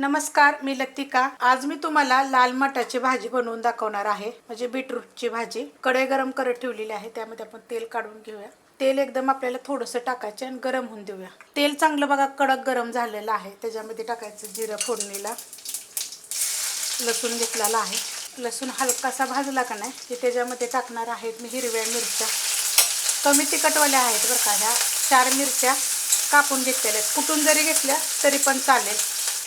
नमस्कार मी लतिका. आज मी तुम्हाला लाल मटाची भाजी बनवून दाखवणार आहे. म्हणजे बीटरूटची भाजी. कढई गरम करत ठेवलेली आहे. त्यामध्ये आपण तेल काढून घेऊया. तेल एकदम आपल्याला थोडंसं टाकायचं आणि गरम होऊन देऊया. तेल चांगलं बघा कडक गरम झालेलं आहे. त्याच्यामध्ये टाकायचं जिरं फोडणीला. लसूण घेतलेला आहे. लसूण हलकासा भाजला का नाही की त्याच्यामध्ये टाकणार आहेत मी हिरव्या मिरच्या. कमी तिखटवाल्या आहेत बरं का ह्या चार मिरच्या कापून घेतलेल्या आहेत. कुठून जरी घेतल्या तरी पण चालेल.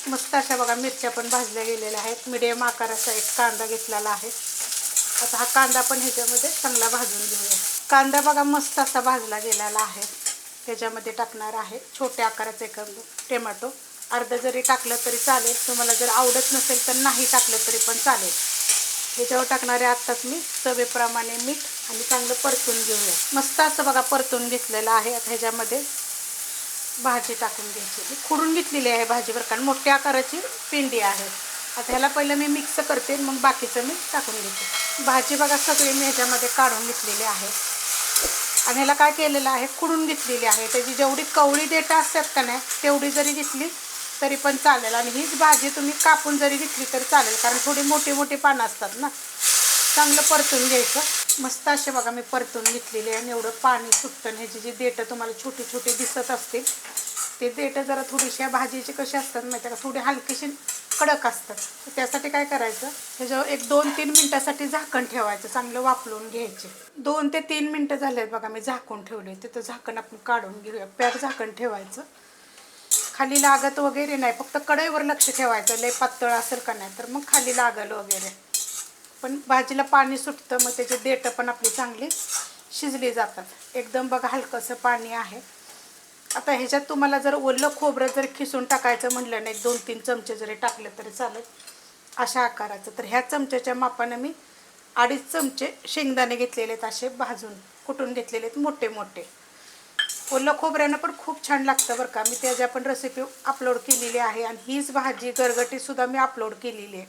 मस्त अशा बघा मिरच्या पण भाजल्या गेलेल्या आहेत. मिडियम आकाराचा एक कांदा घेतलेला आहे. आता हा कांदा पण ह्याच्यामध्ये चांगला भाजून घेऊया. कांदा बघा मस्त असा भाजला गेलेला आहे. त्याच्यामध्ये टाकणार आहे छोट्या आकाराचे एक टोमॅटो. अर्धं जरी टाकलं तरी चालेल. तुम्हाला जर आवडत नसेल तर नाही टाकलं तरी पण चालेल. ह्याच्यावर टाकणारे आत्ताच मी चवेप्रमाणे मीठ आणि चांगलं परतून घेऊया. मस्त असं बघा परतून घेतलेलं आहे. आता ह्याच्यामध्ये भाजी टाकून घ्यायची. मी खुडून घेतलेली आहे भाजी बरं कारण मोठ्या आकाराची पिंडी आहे. आता ह्याला पहिलं मी मिक्स करते मग बाकीचं मी टाकून घेते. भाजी बघा सगळी मी ह्याच्यामध्ये काढून घेतलेली आहे. आणि ह्याला काय केलेलं आहे? खुडून घेतलेली आहे. त्याची जेवढी कवळी देठं असतात का नाही तेवढी जरी घेतली तरी पण चालेल. आणि हीच भाजी तुम्ही कापून जरी घेतली तरी चालेल. कारण थोडी मोठी मोठी पानं असतात ना. चांगलं परतून घ्यायचं. मस्त असे बघा मी परतून घेतलेले आहे आणि एवढं पाणी सुटतं ह्याची जी देठं तुम्हाला छोटी छोटी दिसत असतील ते देठं जरा थोडीशी या भाजीची कशी असतात माहिती आहे का? थोडी हलकीशी कडक असतात. तर त्यासाठी काय करायचं? ह्याच्यावर एक दोन तीन मिनटासाठी झाकण ठेवायचं चांगलं वापरून घ्यायचे. दोन ते तीन मिनटं झालेत बघा मी झाकून ठेवले. तिथं झाकण आपण काढून घेऊया. पॅक झाकण ठेवायचं. खाली लागत वगैरे नाही फक्त कढईवर लक्ष ठेवायचं. लय पातळ असेल का नाही तर मग खाली लागल वगैरे. पण भाजीला पाणी सुटतं मग त्याचे देठं पण आपली चांगली शिजली जातात. एकदम बघा हलकंसं पाणी आहे. आता ह्याच्यात तुम्हाला जर ओलं खोबरं जर खिसून टाकायचं म्हटलं ना एक दोन तीन चमचे जरी टाकले तरी चालेल. अशा आकाराचं. तर ह्या चमच्याच्या मापानं मी अडीच चमचे शेंगदाणे घेतलेले आहेत असे भाजून कुटून घेतलेले आहेत मोठे मोठे. ओलं खोबऱ्यानं पण खूप छान लागतं बरं का. मी त्याच्या पण रेसिपी अपलोड केलेली आहे आणि हीच भाजी गरगटीसुद्धा मी अपलोड केलेली आहे.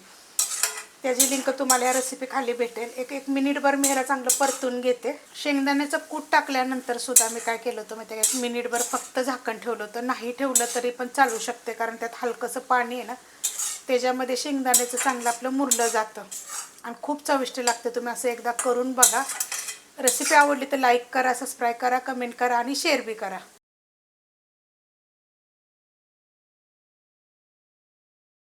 त्याची लिंक तुम्हाला या रेसिपी खाली भेटेल. एक एक मिनिटभर मी ह्याला चांगलं परतून घेते. शेंगदाण्याचं कूट टाकल्यानंतर सुद्धा मी काय केलं होतं माहिती आहे एक मिनिटभर फक्त झाकण ठेवलं होतं. नाही ठेवलं तरी पण चालू शकते कारण त्यात हलकंसं पाणी आहे ना. त्याच्यामध्ये शेंगदाण्याचं चांगलं आपलं मुरलं जातं. आणि खूप चविष्ट लागते. तुम्ही असं एकदा करून बघा. रेसिपी आवडली तर लाईक करा सबस्क्राईब करा कमेंट करा आणि शेअर बी करा.